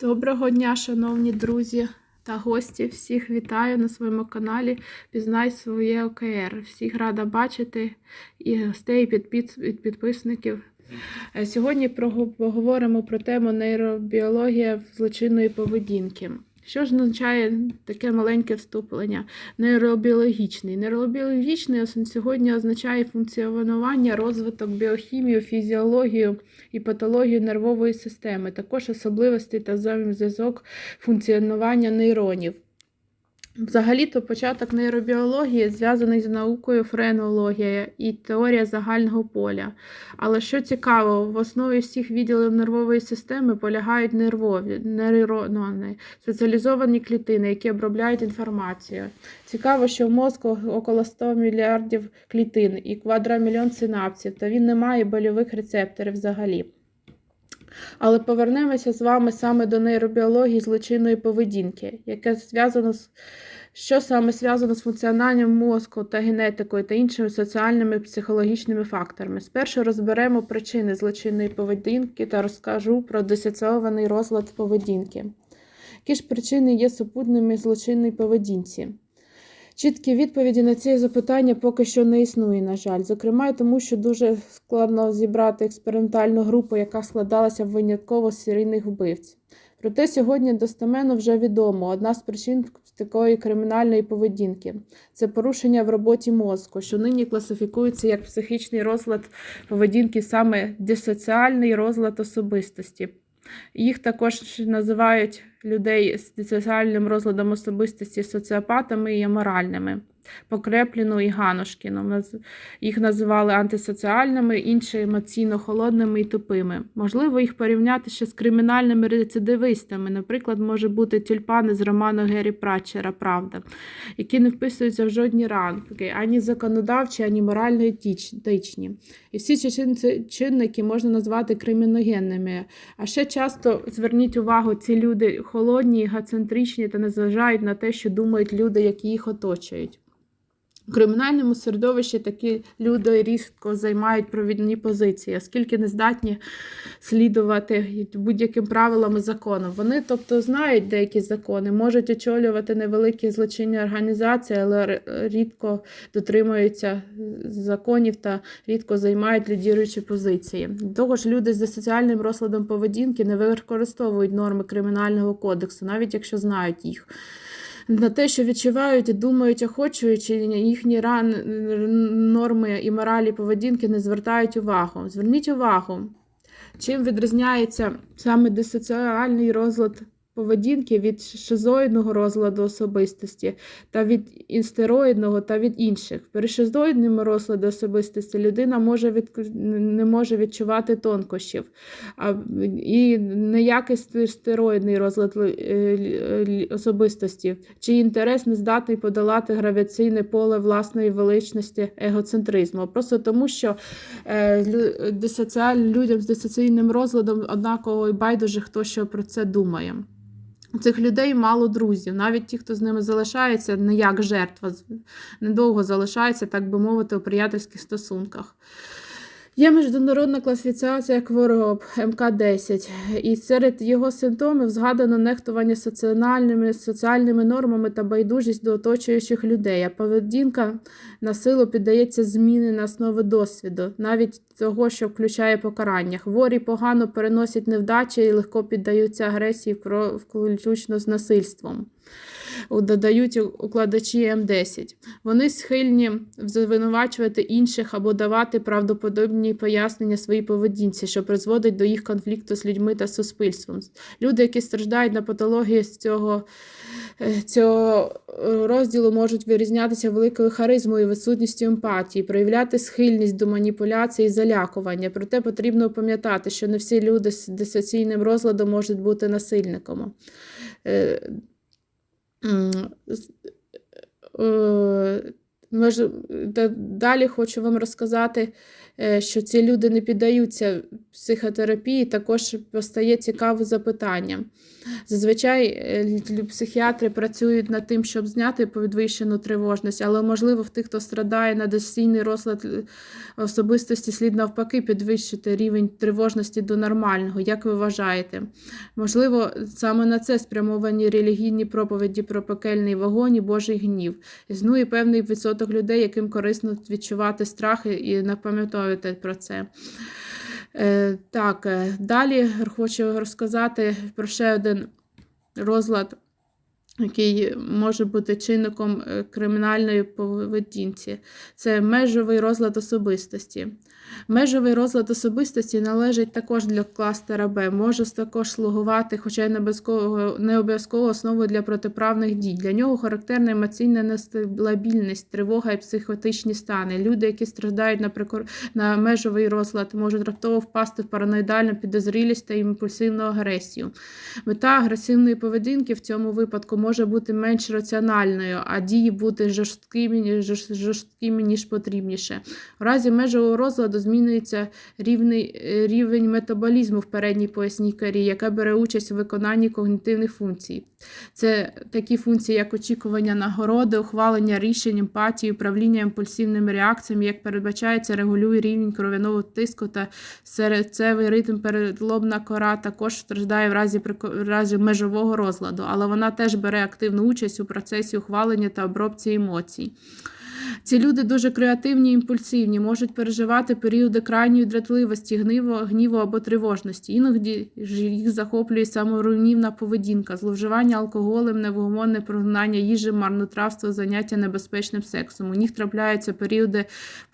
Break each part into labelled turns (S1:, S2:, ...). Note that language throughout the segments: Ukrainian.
S1: Доброго дня, шановні друзі та гості. Всіх вітаю на своєму каналі Пізнай своє ОКР. Всіх рада бачити і гостей, і підпис- під підписників. Е, Сьогодні поговоримо про тему нейробіологія злочинної поведінки. Що ж означає таке маленьке вступлення? Нейробіологічний. Нейробіологічний сьогодні означає функціонування, розвиток біохімію, фізіологію і патологію нервової системи, також особливості та взаємозв'язок функціонування нейронів. Взагалі-то початок нейробіології зв'язаний з наукою френологія і теорія загального поля. Але що цікаво, в основі всіх відділів нервової системи полягають нервові нейрони, спеціалізовані клітини, які обробляють інформацію. Цікаво, що в мозку около 100 мільярдів клітин і квадрамільйон синапсів, та він не має больових рецепторів взагалі. Але повернемося з вами саме до нейробіології злочинної поведінки, яке зв'язано з що саме зв'язано з функціонуванням мозку та генетикою та іншими соціальними і психологічними факторами. Спершу розберемо причини злочинної поведінки та розкажу про дисоціований розлад поведінки. Які ж причини є супутними злочинної поведінці? Чіткі відповіді на ці запитання поки що не існує, на жаль. Зокрема, й тому, що дуже складно зібрати експериментальну групу, яка складалася винятково з серійних вбивць. Проте сьогодні достеменно вже відомо одна з причин такої кримінальної поведінки це порушення в роботі мозку, що нині класифікується як психічний розлад поведінки, саме дисоціальний розлад особистості. Їх також називають людей з соціальним розладом особистості соціопатами і аморальними. Покрепліну і Ганушкіну. Наз- Їх називали антисоціальними, інші емоційно холодними і тупими. Можливо, їх порівняти ще з кримінальними рецидивистами. Наприклад, може бути тюльпани з роману Гері Пратчера Правда, які не вписуються в жодні ранки, ані законодавчі, ані морально етичні. І всі чинники можна назвати криміногенними. А ще часто зверніть увагу, ці люди холодні, егоцентричні та не зважають на те, що думають люди, які їх оточують. У кримінальному середовищі такі люди різко займають провідні позиції, оскільки не здатні слідувати будь-яким правилам і законам. Вони, тобто, знають деякі закони, можуть очолювати невеликі злочинні організації, але рідко дотримуються законів та рідко займають лідіруючі позиції. Того ж, люди з соціальним розладом поведінки не використовують норми кримінального кодексу, навіть якщо знають їх. На те, що відчувають і думають, охочуючи, їхні ран, норми і моралі поведінки не звертають увагу. Зверніть увагу, чим відрізняється саме дисоціальний розлад поведінки від шизоїдного розладу особистості та від інстероїдного та від інших. При шизоїдному розладі особистості людина може від... не може відчувати тонкощів, а, і неякий стероїдний розлад е, е, особистості, чий інтерес не здатний подолати гравіційне поле власної величності егоцентризму. Просто тому, що е, дисоціаль- людям з дисоційним розладом однаково і байдуже, хто що про це думає. Цих людей мало друзів. Навіть ті, хто з ними залишається, не як жертва, недовго залишається, так би мовити, у приятельських стосунках. Є міжнародна класифікація хвороб МК-10, і серед його симптомів згадано нехтування соціальними, соціальними нормами та байдужість до оточуючих людей. А поведінка на силу піддається зміни на основі досвіду, навіть того, що включає покарання. Хворі погано переносять невдачі і легко піддаються агресії, включно з насильством. Додають укладачі М10. Вони схильні звинувачувати інших або давати правдоподобні пояснення своїй поведінці, що призводить до їх конфлікту з людьми та суспільством. Люди, які страждають на патології з цього, цього е, розділу, можуть вирізнятися великою харизмою, і відсутністю емпатії, проявляти схильність до маніпуляції і залякування. Проте потрібно пам'ятати, що не всі люди з дисоційним розладом можуть бути насильниками. Е, далі хочу вам розказати е, що ці люди не піддаються психотерапії, також постає цікаве запитання. Зазвичай е, психіатри працюють над тим, щоб зняти підвищену тривожність, але можливо в тих, хто страдає на десійний розлад особистості, слід навпаки підвищити рівень тривожності до нормального. Як ви вважаєте? Можливо, саме на це спрямовані релігійні проповіді про пекельний вогонь і Божий гнів. Існує певний відсоток людей, яким корисно відчувати страхи і напам'ятовувати про це. Е, так, е, далі хочу розказати про ще один розлад, який може бути чинником е, кримінальної поведінці. Це межовий розлад особистості. Межовий розлад особистості належить також для кластера Б, може також слугувати, хоча й не обов'язково основою для протиправних дій. Для нього характерна емоційна нестабільність, тривога і психотичні стани. Люди, які страждають на, прикор... на межовий розлад, можуть раптово впасти в параноїдальну підозрілість та імпульсивну агресію. Мета агресивної поведінки в цьому випадку може бути менш раціональною, а дії бути жорсткими, жорсткими ніж потрібніше. В разі межового розладу змінюється е, рівень метаболізму в передній поясній корі, яка бере участь у виконанні когнітивних функцій. Це такі функції, як очікування нагороди, ухвалення рішень, емпатії, управління імпульсивними реакціями, як передбачається, регулює рівень кров'яного тиску та серцевий ритм передлобна кора також страждає в разі, в разі межового розладу, але вона теж бере активну участь у процесі ухвалення та обробці емоцій. Ці люди дуже креативні імпульсивні, можуть переживати періоди крайньої дратливості, гніву, гніву або тривожності. Іноді ж їх захоплює саморуйнівна поведінка, зловживання алкоголем, невгомонне прогнання їжі, марнотравство, заняття небезпечним сексом. У них трапляються періоди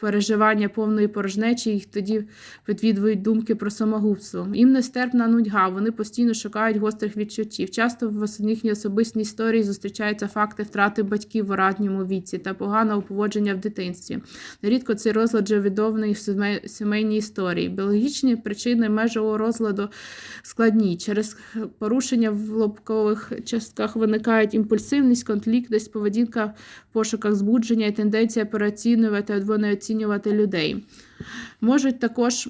S1: переживання повної порожнечі, їх тоді відвідують думки про самогубство. Їм нестерпна нудьга, вони постійно шукають гострих відчуттів. Часто в їхній особистій історії зустрічаються факти втрати батьків у ранньому віці та поганого поводження в дитинстві. Нерідко цей розлад вже відомий в сімейній історії. Біологічні причини межового розладу складні. Через порушення в лобкових частках виникають імпульсивність, конфліктність, поведінка в пошуках збудження і тенденція переоцінювати або не оцінювати людей. Можуть також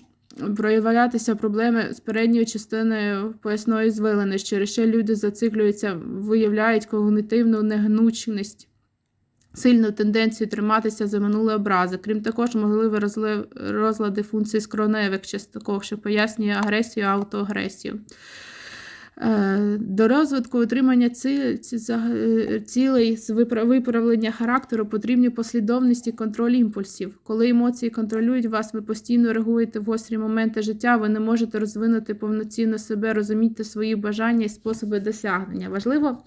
S1: проявлятися проблеми з передньою частиною поясної звилини, через що люди зациклюються, виявляють когнитивну негнучність. Сильну тенденцію триматися за минуле образи. Крім також, можливі розлади функцій скроневих часток, що пояснює агресію, автоагресію. Е, До розвитку за- е, цілей з виправлення характеру потрібні послідовність і контроль імпульсів. Коли емоції контролюють вас, ви постійно реагуєте в гострі моменти життя, ви не можете розвинути повноцінно себе, розуміти свої бажання і способи досягнення. Важливо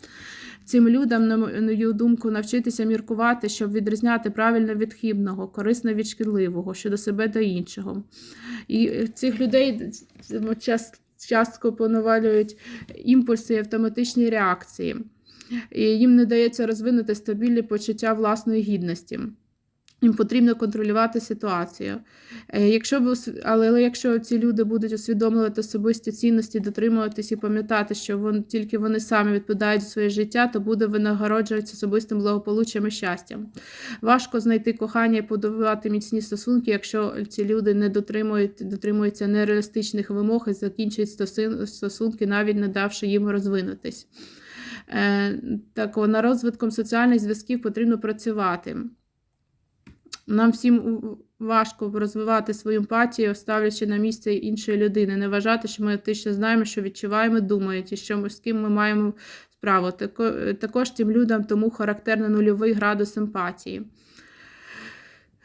S1: цим людям, на мою думку, навчитися міркувати, щоб відрізняти правильно від хибного, корисно від шкідливого, щодо себе та іншого. І е, цих людей час- часто поневалюють імпульси і автоматичні реакції. І їм не дається розвинути стабільні почуття власної гідності. Їм потрібно контролювати ситуацію. Е, Якщо ви, але, але якщо ці люди будуть усвідомлювати особисті цінності, дотримуватись і пам'ятати, що вон, тільки вони самі відповідають за своє життя, то буде винагороджуватися особистим благополуччям і щастям. Важко знайти кохання і подобати міцні стосунки, якщо ці люди не дотримують, дотримуються нереалістичних вимог і закінчують стосунки, навіть не давши їм розвинутись. Е, Так, о, над розвитком соціальних зв'язків потрібно працювати. Нам всім важко розвивати свою емпатію, ставлячи на місце іншої людини, не вважати, що ми автично знаємо, що відчуваємо, думають, і що ми з ким ми маємо справу. Тако- Також тим людям тому характерно нульовий градус емпатії.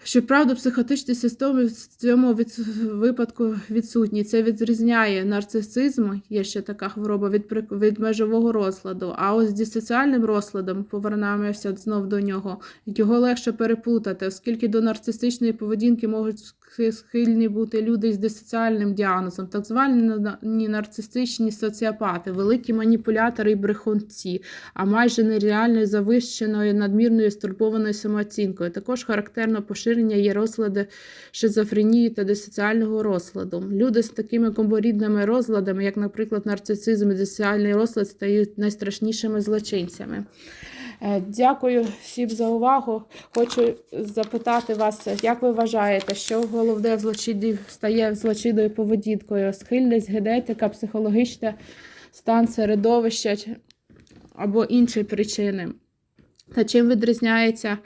S1: Щоправда, психотичні системи в цьому від... випадку відсутні. Це відрізняє нарцисизм, є ще така хвороба від, від межового розладу. А ось зі соціальним розладом, повернемося знов до нього, його легше переплутати, оскільки до нарцистичної поведінки можуть схильні бути люди з дисоціальним діагнозом, так звані на- нарцистичні соціопати, великі маніпулятори і брехунці, а майже нереальною завищеною надмірною стурбованою самооцінкою. Також характерно поширення є розлади шизофренії та дисоціального розладу. Люди з такими комборідними розладами, як, наприклад, нарцисизм і дисоціальний розлад, стають найстрашнішими злочинцями. Е, Дякую всім за увагу. Хочу запитати вас, як ви вважаєте, що головне в злочинні стає злочинною поведінкою? Схильність, генетика, психологічне стан середовища або інші причини? Та чим відрізняється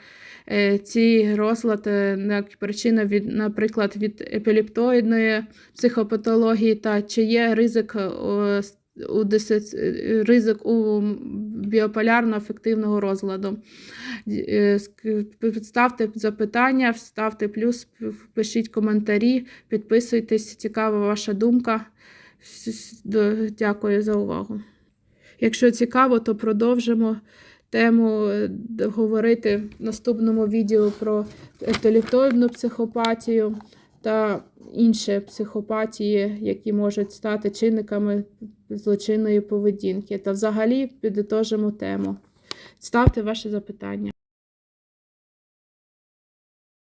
S1: е, ці розлади як причина від, наприклад, від епілептоїдної психопатології, та чи є ризик у ризик у біополярно-афективного розладу? Е, Ставте запитання, ставте плюс, пишіть коментарі, підписуйтесь, цікава ваша думка. Дякую за увагу. Якщо цікаво, то продовжимо тему е, говорити в наступному відео про епілептоїдну психопатію та інші психопатії, які можуть стати чинниками злочинної поведінки. Та взагалі підітожимо тему. Ставте ваші запитання.